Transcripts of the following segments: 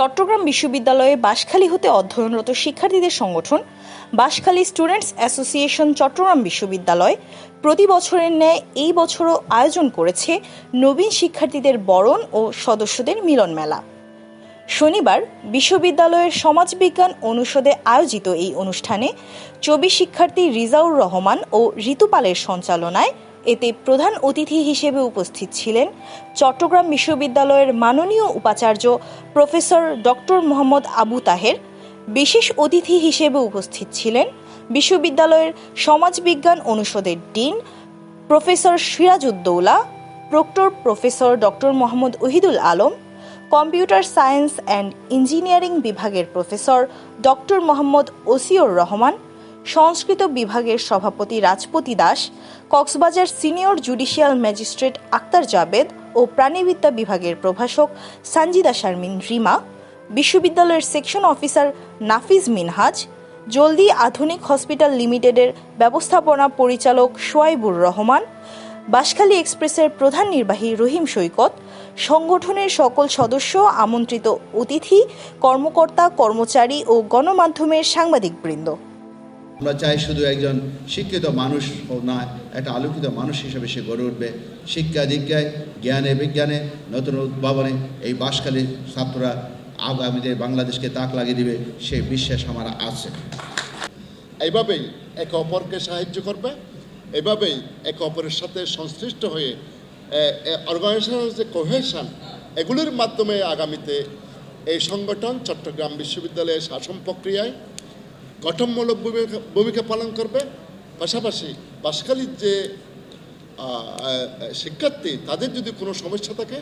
চট্টগ্রাম বিশ্ববিদ্যালয়ে বাঁশখালী হতে অধ্যয়নরত শিক্ষার্থীদের সংগঠন, বাঁশখালী স্টুডেন্টস অ্যাসোসিয়েশন চট্টগ্রাম বিশ্ববিদ্যালয়, প্রতি বছরের ন্যায় এই বছরও আয়োজন করেছে নবীন শিক্ষার্থীদের বরণ ও সদস্যদের মিলন মেলা। শনিবার বিশ্ববিদ্যালয়ের সমাজবিজ্ঞান অনুষদে আয়োজিত এই অনুষ্ঠানে চবি শিক্ষার্থী রিজাউর রহমান ও ঋতুপালের সঞ্চালনায় এতে প্রধান অতিথি হিসেবে উপস্থিত ছিলেন চট্টগ্রাম বিশ্ববিদ্যালয়ের মাননীয় উপাচার্য প্রফেসর ডক্টর মোহাম্মদ আবু তাহের, বিশেষ অতিথি হিসেবে উপস্থিত ছিলেন বিশ্ববিদ্যালয়ের সমাজবিজ্ঞান অনুষদের dean professor Sirajuddaula, proctor professor doctor Mohammad Ohidul Alam, computer science and engineering বিভাগের প্রফেসর ডক্টর মোহাম্মদ ওসিউর রহমান সংস্কৃত বিভাগের সভাপতি Rajpati Das, Cox's Bazar senior judicial magistrate Akter Jabed ও প্রাণীবিদ্যা বিভাগের প্রভাষক সানজিদা শারমিন রিমা, বিশ্ববিদ্যালয়ের সেকশন অফিসার নাফিজ মিনহাজ, জলদি আধুনিক হসপিটাল লিমিটেডের ব্যবস্থাপনা পরিচালক সোয়াইবুর রহমান, বাঁশখালী এক্সপ্রেসের প্রধান নির্বাহী রহিম সৈকত, সংগঠনের সকল সদস্য, আমন্ত্রিত অতিথি, কর্মকর্তা, কর্মচারী ও গণমাধ্যমের সাংবাদিকবৃন্দ। আমরা চাই শুধু একজন শিক্ষিত মানুষ না, একটা আলোকিত মানুষ হিসেবে সে গড়ে উঠবে। শিক্ষা দীক্ষায়, জ্ঞানে, বিজ্ঞানে, নতুন উদ্ভাবনে এই বাসকালীর ছাত্ররা আগামীদের বাংলাদেশকে তাক লাগিয়ে দিবে সেই বিশ্বাস আমার আছে। এইভাবেই একে অপরকে সাহায্য করবে এভাবেই একে অপরের সাথে সংশ্লিষ্ট হয়ে অর্গানাইজেশনের যে কোহেশন এগুলির মাধ্যমে আগামীতে এই সংগঠন চট্টগ্রাম বিশ্ববিদ্যালয়ের শাসন প্রক্রিয়ায় গঠনমূলক ভূমিকা ভূমিকা পালন করবে। পাশাপাশি বাসখালীর যে শিক্ষার্থী, তাদের যদি কোনো সমস্যা থাকে,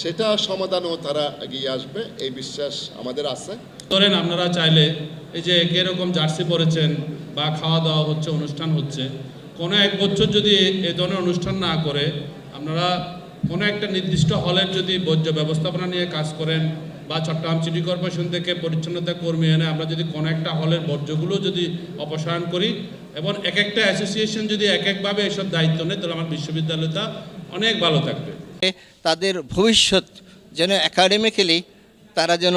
সেটা সমাধানও তারা এগিয়ে আসবে। এই বিশ্বাস আমাদের আছে। ধরেন আপনারা চাইলে এই যে কীরকম জার্সি পরেছেন বা খাওয়া দাওয়া হচ্ছে, অনুষ্ঠান হচ্ছে, কোনো এক বছর যদি এ ধরনের অনুষ্ঠান না করে, আপনারা কোনো একটা নির্দিষ্ট হলের যদি বর্জ্য ব্যবস্থাপনা নিয়ে কাজ করেন বা চট্টগ্রাম সিটি কর্পোরেশন থেকে পরিচ্ছন্নতা কর্মী এনে আমরা যদি কোনো একটা হলের বর্জ্যগুলো যদি অপসারণ করি এবং এক একটা অ্যাসোসিয়েশন যদি এক একভাবে এসব দায়িত্ব নেয়, তাহলে আমার বিশ্ববিদ্যালয়টা অনেক ভালো থাকবে। তাদের ভবিষ্যৎ যেন একাডেমিক্যালি তারা যেন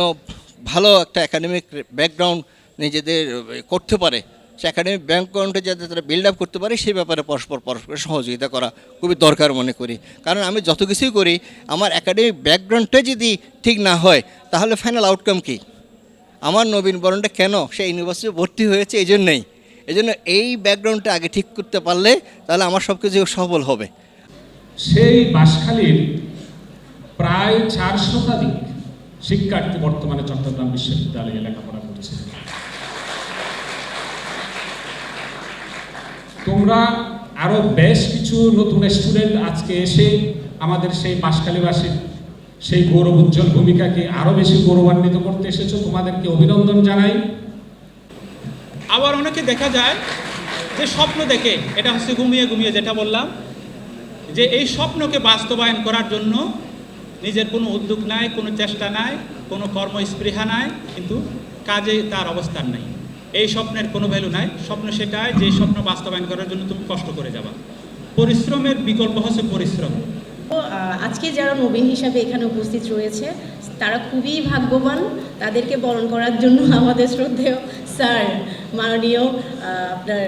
ভালো একটা একাডেমিক ব্যাকগ্রাউন্ড নিজেদের করতে পারে। সে একাডেমিক ব্যাকগ্রাউন্ডে যাতে তারা বিল্ড আপ করতে পারে, সেই ব্যাপারে পরস্পর পরস্পর সহযোগিতা করা খুবই দরকার মনে করি। কারণ আমি যত কিছুই করি, আমার একাডেমিক ব্যাকগ্রাউন্ডটা যদি ঠিক না হয়, তাহলে ফাইনাল আউটকাম কী? আমার নবীন বরণটা কেন? সে ইউনিভার্সিটি ভর্তি হয়েছে এই জন্যই এই জন্য এই ব্যাকগ্রাউন্ডটা আগে ঠিক করতে পারলে, তাহলে আমার সব কিছু সফল হবে। সেই বাঁশখালীর প্রায় চার শতাধিক শিক্ষার্থী বর্তমানে চট্টগ্রাম বিশ্ববিদ্যালয়ে লেখাপড়া করছে। তোমরা আরও বেশ কিছু নতুন স্টুডেন্ট আজকে এসে আমাদের সেই বাঁশখালীবাসীর সেই গৌরব উজ্জ্বল ভূমিকাকে আরও বেশি গৌরবান্বিত করতে এসেছ। তোমাদেরকে অভিনন্দন জানাই। আবার অনেকে দেখা যায় যে স্বপ্ন দেখে, এটা হচ্ছে ঘুমিয়ে ঘুমিয়ে যেটা বললাম, যে এই স্বপ্নকে বাস্তবায়ন করার জন্য নিজের কোনো উদ্যোগ নাই, কোনো চেষ্টা নাই, কোনো কর্মস্পৃহা নাই, কিন্তু কাজে তার অবস্থান নাই। এই স্বপ্নের কোনো ভ্যালু নাই। স্বপ্ন সেটাই যে স্বপ্ন বাস্তবায়ন করার জন্য তুমি কষ্ট করে যাবা। পরিশ্রমের বিকল্প হচ্ছে পরিশ্রম। তো, আজকে যারা নবীন হিসাবে এখানে উপস্থিত রয়েছে তারা খুবই ভাগ্যবান। তাদেরকে বরণ করার জন্য আমাদের শ্রদ্ধেয় স্যার মাননীয় আপনার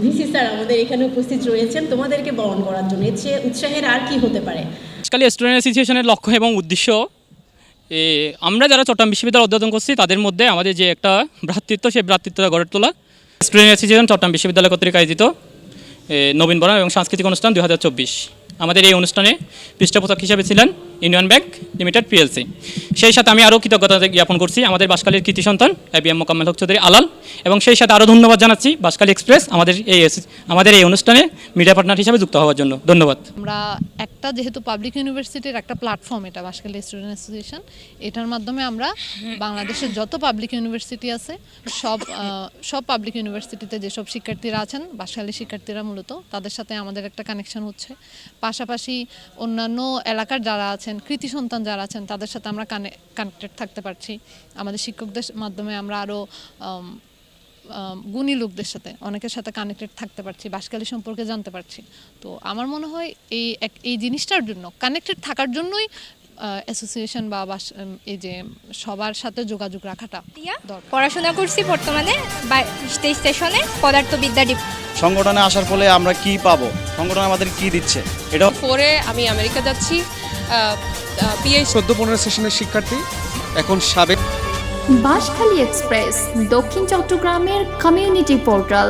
ভিসি স্যার আমাদের এখানে উপস্থিত রয়েছেন। তোমাদেরকে বরণ করার জন্য। এর চেয়ে উৎসাহের আর কি হতে পারে? আজকাল স্টুডেন্ট অ্যাসোসিয়েশনের লক্ষ্য এবং উদ্দেশ্য আমরা যারা চট্টগ্রাম বিশ্ববিদ্যালয় অধ্যয়ন করছি, তাদের মধ্যে আমাদের যে একটা ভ্রাতৃত্ব, সেই ভ্রাতৃত্বটা গড়ে তোলা। স্টুডেন্ট অ্যাসোসিয়েশন চট্টগ্রাম বিশ্ববিদ্যালয় কর্তৃক আয়োজিত নবীন বরণ এবং সাংস্কৃতিক অনুষ্ঠান দু হাজার চব্বিশ। আমাদের এই অনুষ্ঠানে পৃষ্ঠপোষক হিসাবে ছিলেন ইউনিয়ন ব্যাংক লিমিটেড পিএলসি। সেই সাথে আমি আরও কৃতজ্ঞতা জ্ঞাপন করছি আমাদের বাসকালীর কৃতি সন্তান এবিএম মোকাম্মেল হক চৌধুরী আলাল এবং সেই সাথে আরও ধন্যবাদ জানাচ্ছি বাসকালী এক্সপ্রেস আমাদের এই আমাদের এই অনুষ্ঠানে মিডিয়া পার্টনার হিসেবে যুক্ত হওয়ার জন্য। ধন্যবাদ। আমরা একটা যেহেতু পাবলিক ইউনিভার্সিটির একটা প্ল্যাটফর্ম এটা, বাসকালী স্টুডেন্ট অ্যাসোসিয়েশন, এটার মাধ্যমে আমরা বাংলাদেশের যত পাবলিক ইউনিভার্সিটি আছে, সব সব পাবলিক ইউনিভার্সিটিতে যেসব শিক্ষার্থীরা আছেন, বাসকালী শিক্ষার্থীরা মূলত, তাদের সাথে আমাদের একটা কানেকশন হচ্ছে। পাশাপাশি অন্যান্য এলাকার যারা আছেন আছেন কৃতি সন্তান যারা আছেন তাদের সাথে আমরা কানে কানেক্টেড থাকতে পারছি। আমাদের শিক্ষকদের মাধ্যমে আমরা আরও গুণী লোকদের সাথে অনেকের সাথে কানেক্টেড থাকতে পারছি বাসকালী সম্পর্কে জানতে পারছি। তো আমার মনে হয় এই এক এই জিনিসটার জন্য কানেক্টেড থাকার জন্যই অ্যাসোসিয়েশন বা এই যে সবার সাথে যোগাযোগ রাখাটা পড়াশোনা করছি বর্তমানে তেইশ স্টেশনে পদার্থবিদ্যা সংগঠনে আসার ফলে আমরা কি পাবো? সংগঠন আমাদের কি দিচ্ছে? এটা পরে আমি আমেরিকা যাচ্ছি পিএইচ চোদ্দ পনেরো সেশনের শিক্ষার্থী এখন সাবেক বাঁশখালী এক্সপ্রেস দক্ষিণ চট্টগ্রামের কমিউনিটি পোর্টাল